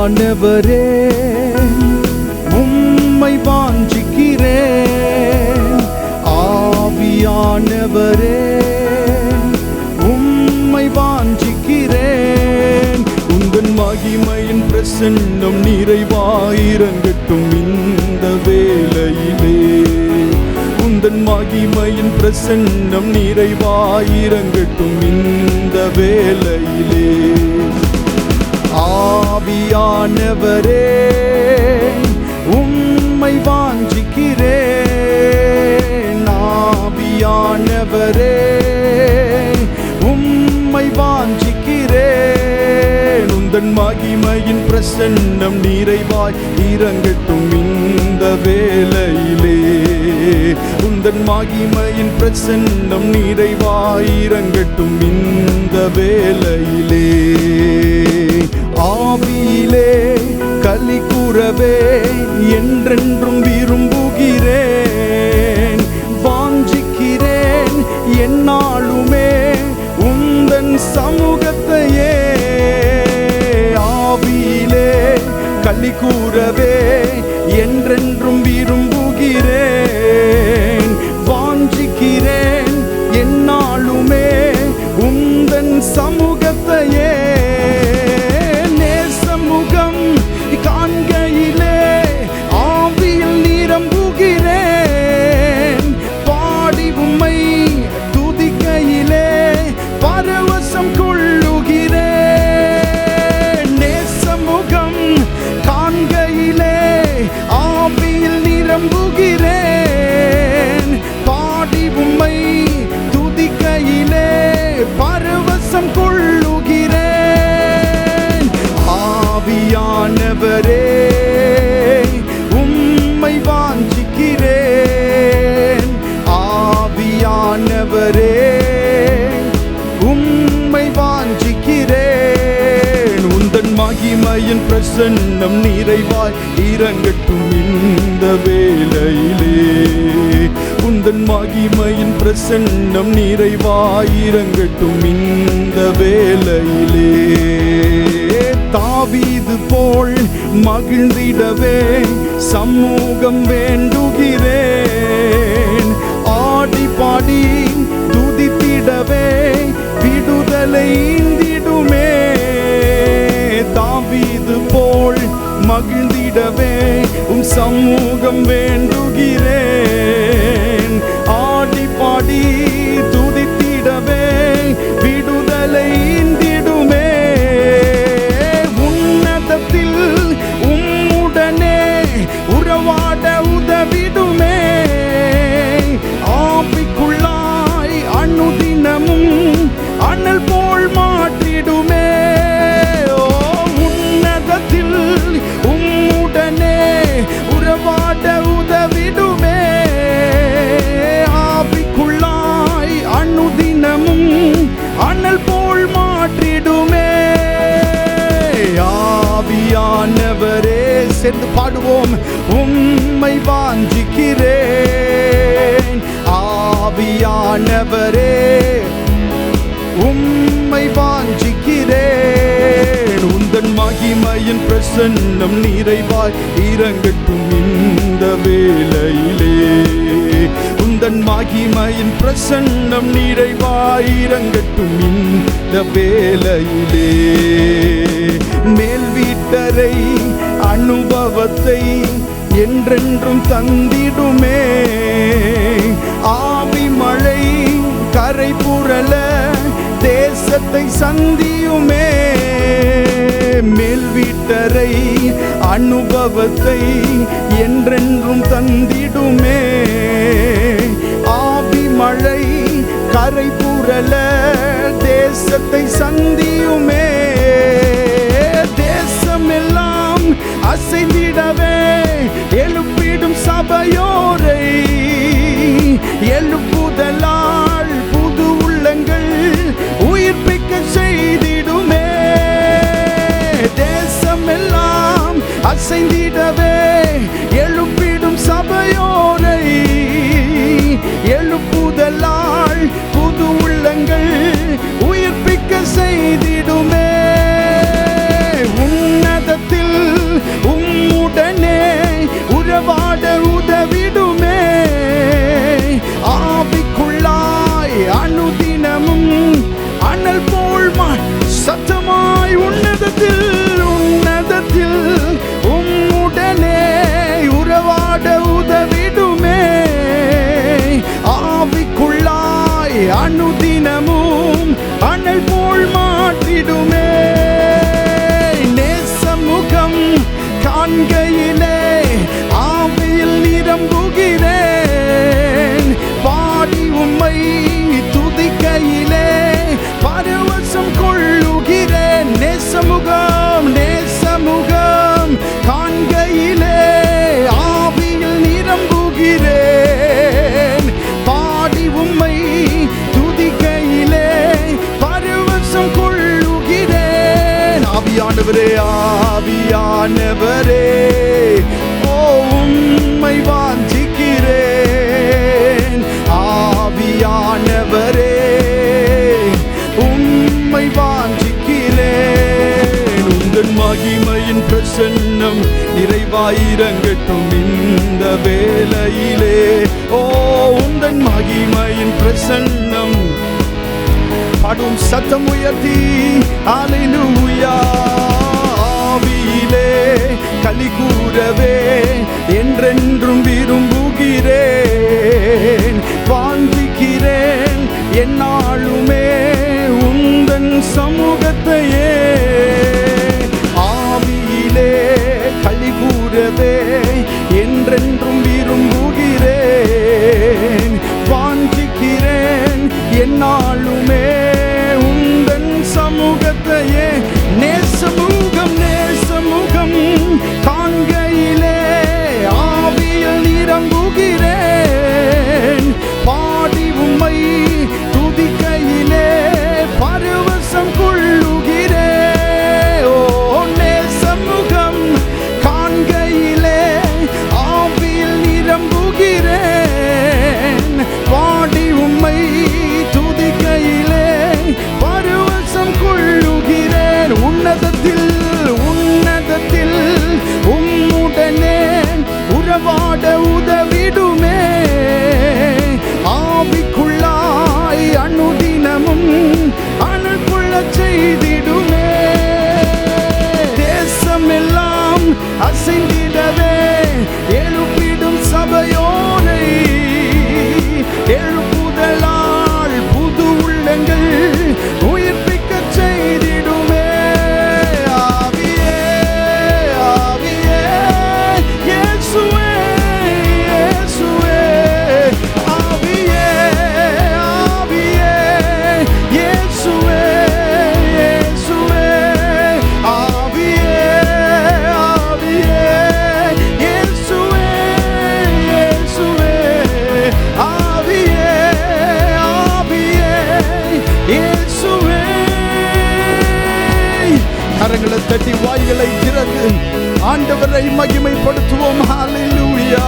ஆண்டவரே உம்மை வாஞ்சிக்கிறேன். ஆவியானவரே உம்மை வாஞ்சிக்கிறேன். உங்கள் மகிமையின் பிரசன்னம் நிறைவாயிரங்கட்டும் இந்த வேலையிலே உந்தன் மகிமையின் பிரசன்னம் நிறைவாயிரங்கட்டும் இந்த வேலையிலே ஆவியானவரே உம்மை வாஞ்சிக்கிறேன். ஆவியானவரே உம்மை வாஞ்சிக்கிறேன். உந்தன் மகிமையின் பிரசன்னம் நிறைவாய் இறங்கட்டும் இந்த வேலையிலே உந்தன் மகிமையின் பிரசன்னம் நிறைவாய் இறங்கட்டும் இந்த வேலையிலே ஆவியிலே களி கூறவே என்றென்றும் விரும்புகிறேன். நம்புகிறேன் பாடி உம்மை துதிக்கையிலே பரவசம் கொள்ளுகிறேன். ஆவியானவரே உம்மை வாஞ்சிக்கிறேன். ஆவியானவரே உம்மை வாஞ்சிக்கிறேன். உந்தன் மகிமையின் பிரசன்னம் நிறைவாய் இறங்கட்டும் இந்த வேளையிலே உந்தன் மகிமையின் பிரசன்னம் நிறைவாயிரங்கட்டும் இந்த வேளையிலே. தாவீது போல் மகிழ்ந்திடவே சமூகம் வேண்டுகிறேன். ஆடி பாடி துதித்திடவே விடுதலை ஈந்திடுமே தாவீது போல் மகிழ்ந்தி மகிழ்ந்திடவே உம் சமூகம் வேண்டுகிறேன். சேர்ந்து பாடுவோம். உம்மை வாஞ்சிக்கிறேன். ஆவியானவரே உம்மை வாஞ்சிக்கிறேன். உந்தன் மகிமையின் பிரசன்னம் நிறைவாய் இறங்கட்டும் இந்த வேலையிலே உந்தன் மகிமையின் பிரசன்னம் நிறைவாய் இறங்கட்டும் இந்த வேலையிலே மேல் வீட்டரை அனுபவத்தை என்றென்றும் தந்திடுமே. ஆவி மழை கரை புரள தேசத்தை சந்தியுமே. மேல் வீட்டரை அனுபவத்தை என்றென்றும் தந்திடுமே. ஆவி மழை கரை புரள தேசத்தை சந்தியுமே. தேசமெல்லாம் அசைந்திடவே எழுப்பிடும் சபையோரை. எழுப்புதலால் புது உள்ளங்கள் உயிர்ப்பிக்க செய்திடுமே. தேசமெல்லாம் அசைந்திடவே ஆண்டு வாயிரங்கட்டும் இந்த வேலையிலே ஓ உந்தன் மகிமையின் பிரசன்னம். பாடும் சத்தம் உயர்த்தி அலைலூயா ஆவியிலே. களி கூறவே என்றென்றும் விரும்புகிறேன். வாழ்ந்திக்கிறேன் என்னாலுமே உந்தன் சமூகத்தையே. அசைந்திடவே எழுப்பிடும் சபையோ தட்டி வாய்களை திறந்து ஆண்டவரை மகிமைப்படுத்துவோம் ஹalleluya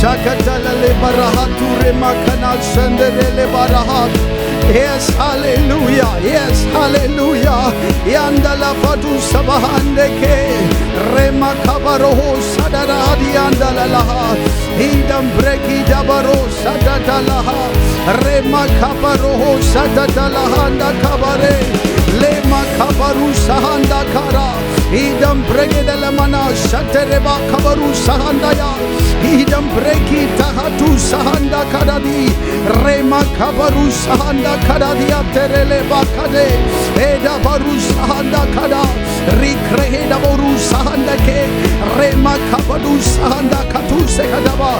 ஷகதலலே பரஹத்துரே மக்கனா சந்தரலே பரஹத் Yes, hallelujah. Yes, hallelujah. Yandala fatu sabahande rema kabaroho sadara di andala laha. Idam breki dabaro sadata laha. Rema kabaroho sadata lahanda kabare. Lema kabaru sahanda kara. Idam bregedele mana shatereba kabaru sahandaya. Idam breki tahatu sahanda karadi. Rema kabaru sahanda karadi aterele bakade. Eda baru sahanda kada. rikrehe da boru sahanda ke rema kabadu sahanda katu se kadaba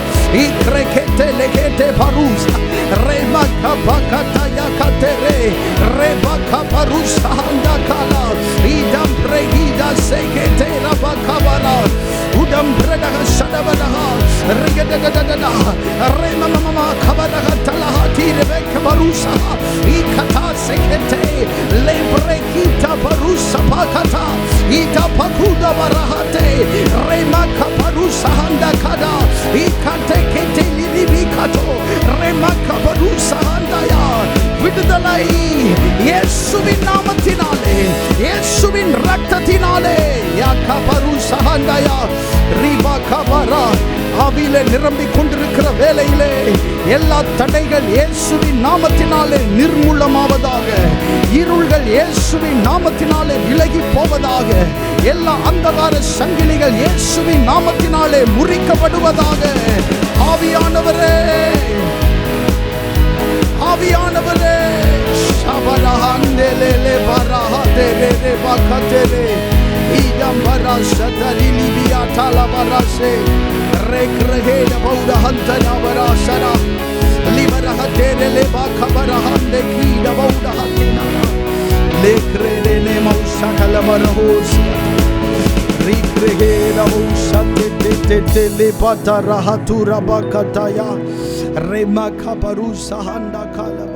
ikrekete lekete parus rema kabakata ya katere rema kabaru sahanda kala idam prehi da sekete rapa kabala udam preda ga shada bada ha katusekadava da da da da rema mama mama udampredaha ga rigedadadadaha remamamama kabadaha kabaru rebekabarusaha ikata sekete lebrekita pakata ita pakuda barahate rema kaparu sahanda kada ikate kete liribi kato rema kaparu sahanda ya Namatinale, യേശുവിൻ നാമത്തിനാലെ Rakta Tinale. ஆவியிலே நிரம்பிக் கொண்டிருக்கிற வேலையிலே எல்லா தடைகள் இயேசுவின் நாமத்தினாலே நிர்மூலமாவதாக இருள்கள் இயேசுவின் நாமத்தினாலே விலகி போவதாக எல்லா அந்தகார சங்கிலிகள் இயேசுவின் நாமத்தினாலே முறிக்கப்படுவதாக. ஆவியானவரே ஆவியானவரே ஷபரஹந்தேலே பரஹதேலே பக்கதேலே Telebata rahatura bakataya remakabarusa handa kalaba